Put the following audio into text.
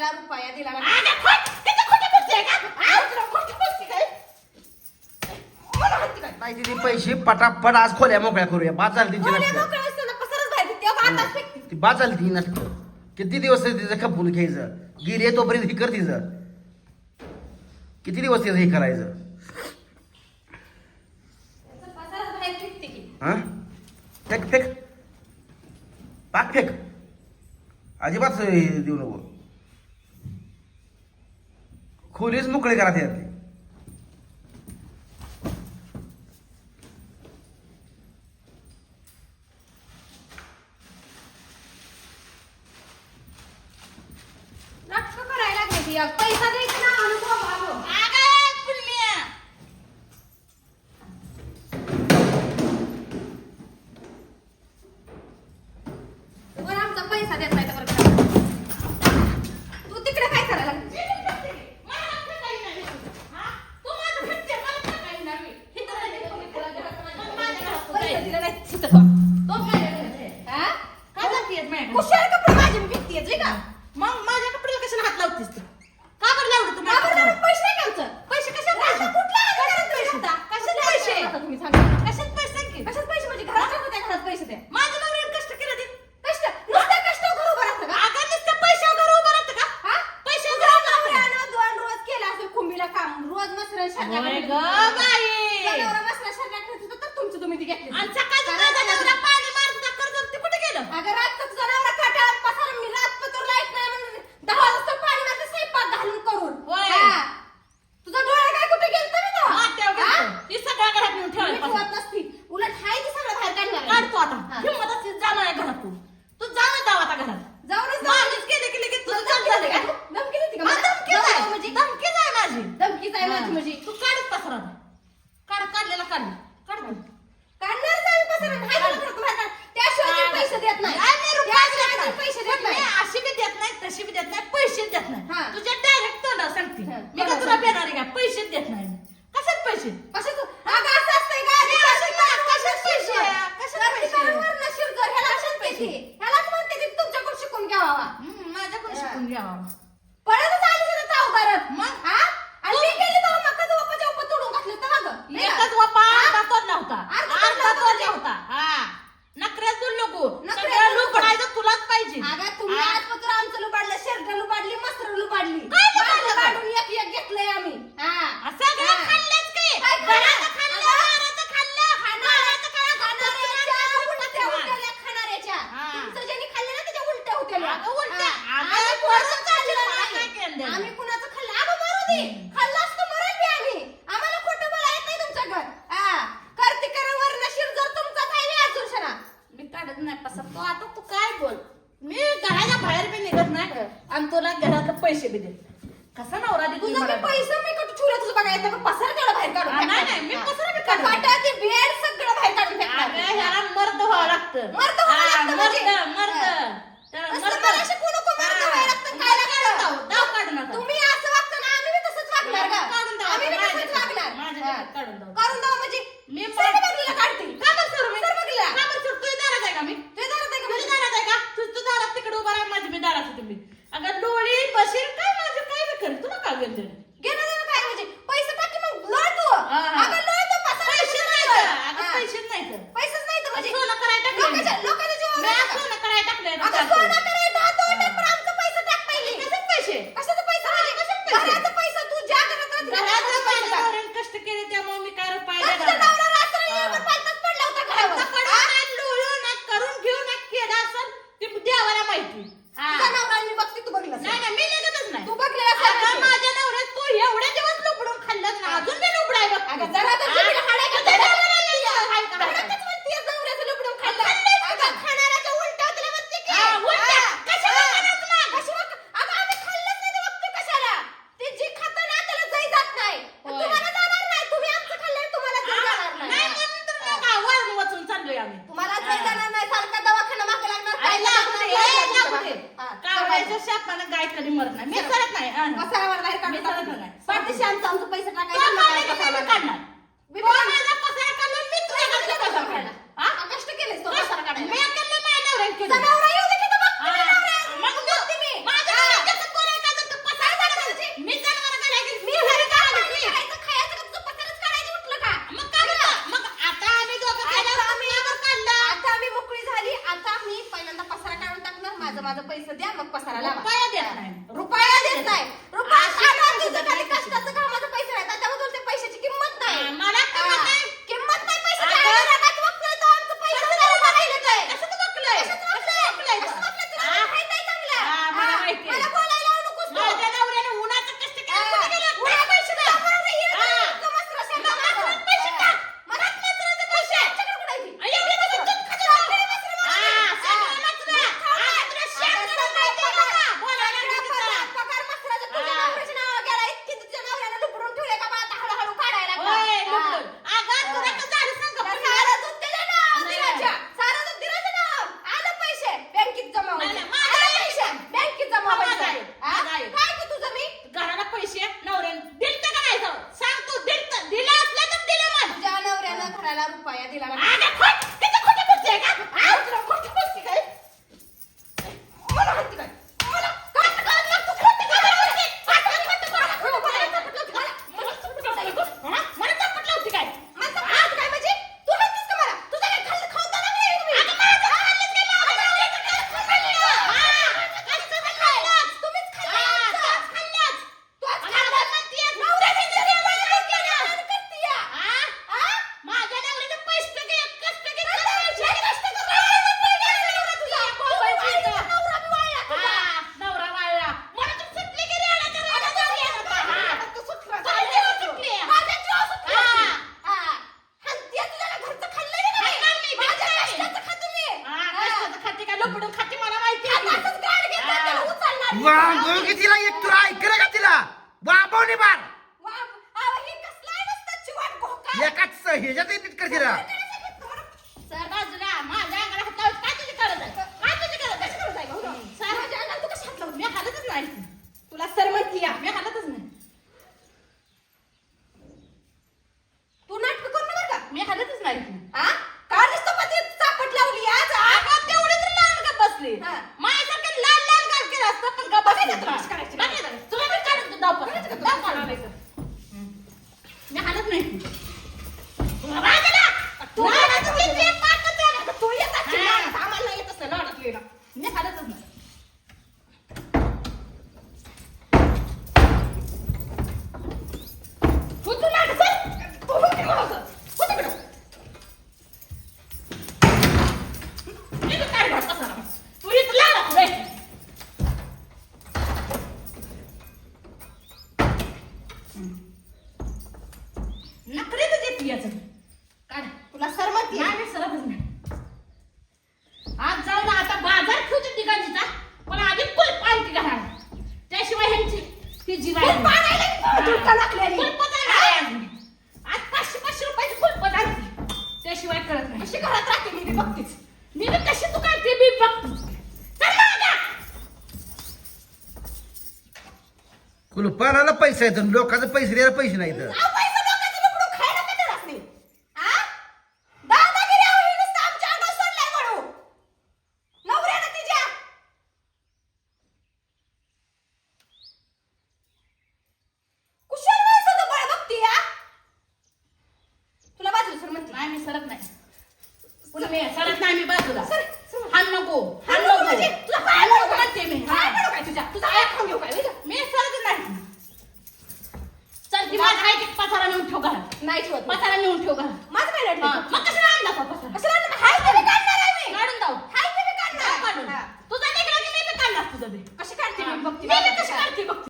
रुपया दिला पैसे पटापट आज खोल्या मोकळ्या करूया. बाजार तिची ती बाजार ती नसतं. किती दिवस तिचं खपून घ्यायचं. गिरे तोपर्यंत हे कर तिचं. किती दिवस तिचं हे करायचं? हा? फेक फेक. पाक फेक. अजिबात देऊ नको. खोलीच मोकळी करा त्यातली पैसा दे. काय माहिती म्हणजे तू काढत पसरा काढ काढलेला काढ काढ काढणार नाही पसरा त्याशिवाय पैसे देत नाही. पैसे देत नाही अशी बी देत नाही तशी बी देत नाही पैसे देत नाही. तुझ्या डायरेक्ट तोंडावर सांगते. मी का बरोबर. तुला भेटणार का? पैसे देत नाही कसं पैसे? कसं ऐकून मी घराच्या बाहेर बी निघत नाही आणि तुला घरात पैसे बी देत कसा नवरा देतो पैसा मी कुठे तुझं बघायचं kaybettin. आम्ही. तुम्हाला काही नाही सारखा दवाखाना मागे लागणार काय लागणार हे लागू दे. कावळ्याच्या शापानं गाय कधी मरणार. मी करत नाही मी करत नाही. पैसे तो टाकायचं पैसे द्या मग पसारा लावा. रुपया देत नाही. रुपया देत नाही रुपया कष्टाचं करायला रुपया दिला लागला. वांगोळ की तिला एक तुला ऐकलं का तिला? वाबवणे बार. एकाच ह्याच्यात नीट कर तिला? हालत नाही. काढ. तुला सरमत नाही सरमत नाही. आज जाऊ ना आता बाजार ठेवते तिघांचीचा पण आधी कुलप आणते घराला त्याशिवाय ह्यांची ती जीवाय कुलप आणायला कुलप लागलेली आज पाचशे पाचशे रुपयाची कुलप आणते त्याशिवाय करत नाही. अशी घरात राहते मी बघतेच. मी कशी तू काढते मी बघते. कुलपानाला पैसा येतो लोकांचा पैसे द्यायला पैसे नाही तर तुझ्या नाही. ठेव घरात. नाही ठेवत पथारा नेऊन ठेव घरात.